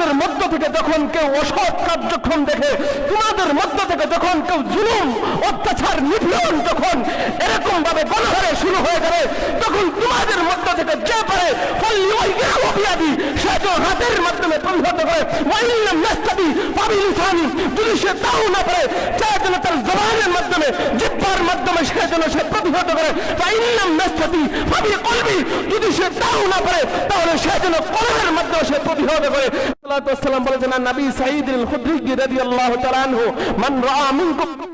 তোমাদের মধ্য থেকে যখন কেউ অসৎ কার্যক্রম দেখে, তোমাদের মধ্য থেকে যখন কেউ জুলুম, অত্যাচার, নিপীড়ন যখন এরকম ভাবে গণহারে শুরু হয়ে যাবে, তখন তোমাদের মধ্য থেকে যে পারে ফল্লি সে তো হাতের মাধ্যমে পরিহত করে। ওয়াইল্লাম নাস্তাবি পাবি লিসানি, যদি সে তাও না পারে সে যেন তার জবানের মাধ্যমে, জিব্বার মাধ্যমে সে যেন সে প্রতিহত করে ফাইল্লাম নাস্তাবি পাবি কলবি, যদি সে তাও না পারে, তাহলে সে যেন কলমের মাধ্যমে সে প্রতিহত করে। সাল্লাম বলেছেন নবী সাঈদ আল খুদরি রাদিয়াল্লাহু তাআলা আনহু, মান রাআ মিনকুম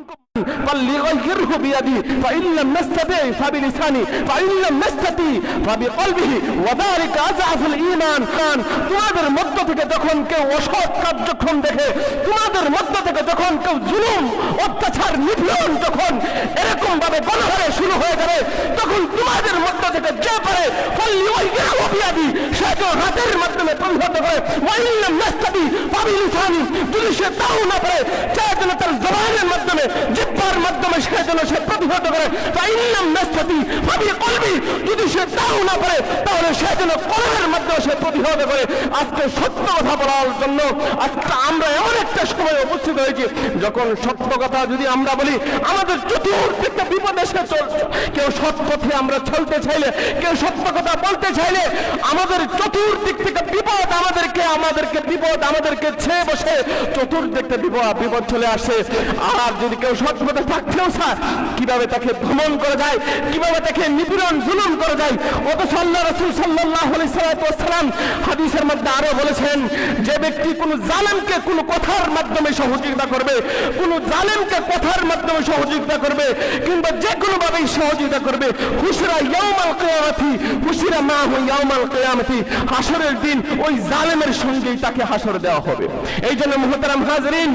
فليغيره بيده فإن لم نستطع فبلسانه فإن لم نستطع فبقلبه وذلك أضعف الإيمان কারণ তোমাদের মধ্য থেকে যখন কেউ অসৎ কার্যক্রম দেখে তোমাদের মধ্য থেকে যখন কেউ জুলুম অত্যাচার নিপীড়ন যখন এরকম ভাবে গণহারে শুরু হয়ে যাবে তখন তোমাদের মধ্য থেকে যে পারে ফল্লি ওই গ্রামবিয়াদি সে তো হাতের মাধ্যমে পরিহত করে ওয়াইল্লাম নাস্তাবি পাবি লিসানি যদি সে তাও না পারে সে যেন তার জবানের যেন সে প্রতিহত করে। যদি সে তাও না পারে, তাহলে সে যেন কলমের মাধ্যমে সে প্রতিহত করে। আজকে সত্য কথা বলার জন্য আজকে আমরা এমন একটা সময় উপস্থিত হয়েছি, যখন সত্য কথা যদি আমরা বলি, আমাদের চতুর্দিকে বিপদ এসে চলছে। কেউ সৎ পথে আমরা চলতে চাইলে, কেউ সত্য কথা বলতে চাইলে, আমাদের চতুর্দিক থেকে বিপদ আমাদেরকে আমাদেরকে বিপদ আমাদেরকে ছেয়ে বসে চতুর্দিক থেকে বিপদ বিপদ চলে আসে। আর যদি কেউ সৎ পথে থাকতেও স্যার কীভাবে তাকে ভ্রমণ করা যায়, কীভাবে তাকে নিপীড়ন, জুলুম করা যায়, অথচ আল্লাহ রসুল সাল্লাহ সাল্লাম হাদিসের মধ্যে আরও বলেছেন, যে ব্যক্তি কোন জালেমকে কোন কথার মাধ্যমে সহযোগিতা করবে, কোন জালেমকে কথার মাধ্যমে সহযোগিতা করবে, কিংবা যে কোনো ভাবেই সহযোগিতা করবে হুসরা ইয়াউমাল কিয়ামতি হুসরা মা হু ইয়াউমাল কিয়ামতি হাসরের দিন ওই জালেমের সঙ্গেই তাকে হাসর দেওয়া হবে। এই জন্য মুহতারাম হাজরিন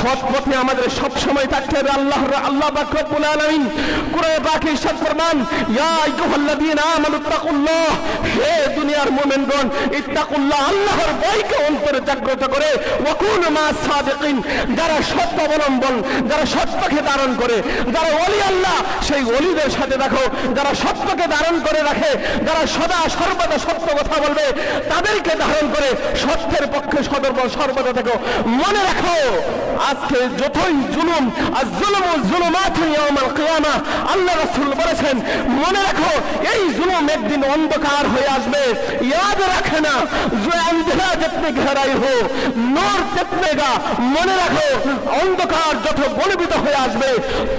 সৎ পথে আমাদের সব সময় থাকতে হবে। আল্লাহ আল্লাহ কোরআনে ইয়া হে দুনিয়ার মুমিনগণ, ইত্তাকুল্লাহ আল্লাহর ভয়কে অন্তরে জাগ্রত করে মা সাদিকিন, যারা সত্য অবলম্বন, যারা সত্যকে ধারণ করে, যারা ওলি আল্লাহ, সেই ওলিদের সাথে দেখো, যারা সত্যকে ধারণ করে রাখে, যারা সদা সর্বদা সত্য কথা বলবে, তাদেরকে ধারণ করে সত্যের পক্ষে সদর্ব সর্বদা দেখো। মনে রাখো আজকে যতই জুলুম আর জুলুম ও আমার কেয়ামা, আল্লাহ রসুল বলেছেন, মনে রাখো, এই জুলুম একদিন অন্ধকার হয়ে আসবে। ইয়াদ রাখে না যে অন্ধকার যেতে ঘেরাই হো নূর জিতনেগা মনে রাখো অন্ধকার যত বলবিত হয়ে আসবে,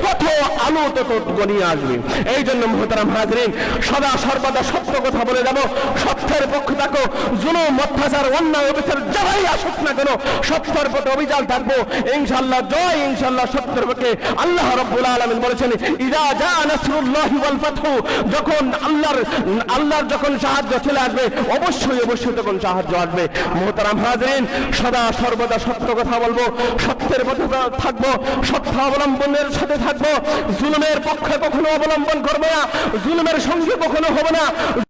তত আলো তত গনিয়ে আসবে। এই জন্য মুহতারাম হাজরিন, সদা সর্বদা সত্য কথা বলে যাব। সত্যের পক্ষে থাকো, জুলুম, অত্যাচার, অন্যায়, অবিচার, যারাই আসুক না কেন, সত্যের পথে অভিযান থাকব। ইনশাআল্লাহ, জয় ইনশাআল্লাহ সত্যের পক্ষে। আল্লাহ রাব্বুল আলামিন বলেছেন, ইদা জা নাসরুল্লাহি ওয়াল ফাতহু যখন আল্লাহর আল্লাহর যখন সাহায্য চলে আসবে, অবশ্যই অবশ্যই তখন সাহায্য আসবে। মহতারাম হাজরিন, সদা সর্বদা সত্য কথা বলব। সত্যের পথে থাকব সত্য অবলম্বনের সাথে থাকব। জুলুমের পক্ষে কখনো অবলম্বন করব না, জুলুমের সঙ্গে কখনো হব না।